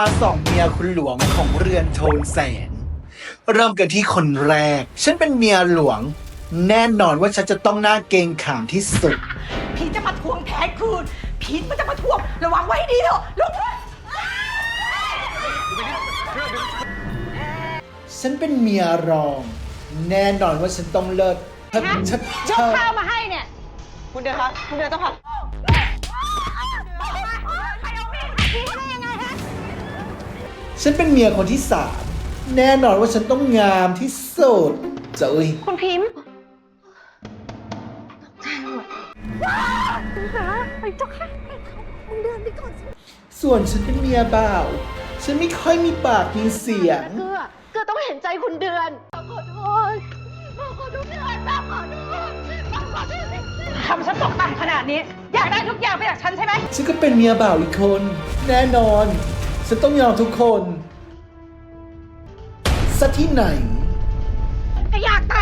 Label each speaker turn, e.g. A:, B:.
A: าสองเมียคุณหลวงของเรือนโทนแสน เริ่มกันที่คนแรก ฉันเป็นเมียหลวง แน่นอนว่าฉันจะต้องหน้าเกรงขามที่สุด
B: พีทจะมาทวงแทนคืนพีทมันจะมาทวงระวังไว้ให้ดีเถอะลูก
A: ฉันเป็นเมียรอง แน่นอนว่าฉันต้องเลิศฉันฉัน
C: ย
A: ฉั
C: ก
A: น
C: ข้าวมาให้เนี่ย
B: คุณเดือนคะคุณเดือนต้องค่ะ
A: ฉันเป็นเมียคนที่สามแน่นอนว่าฉันต้องงามที่สุดจะเอ้ย
C: คุณพิมพ์
A: ส่วนฉันเป็นเมียบ่าว ฉันไม่ค่อยมีปากมีเสียง
C: เกลือเกลือต้องเห็นใจคุณเดือนขอโทษขอโทษเดือนป้าขอโทษป้าขอโทษ
B: ทำฉันตกต่ำขนาดนี้ อยากได้ทุกอย่างไปจากฉันใช่ไหม
A: ฉันก็เป็นเมียบ่าวอีกคน แน่นอน ฉันต้องยอมทุกคนสักที่ไหน
B: ก็อยากตาย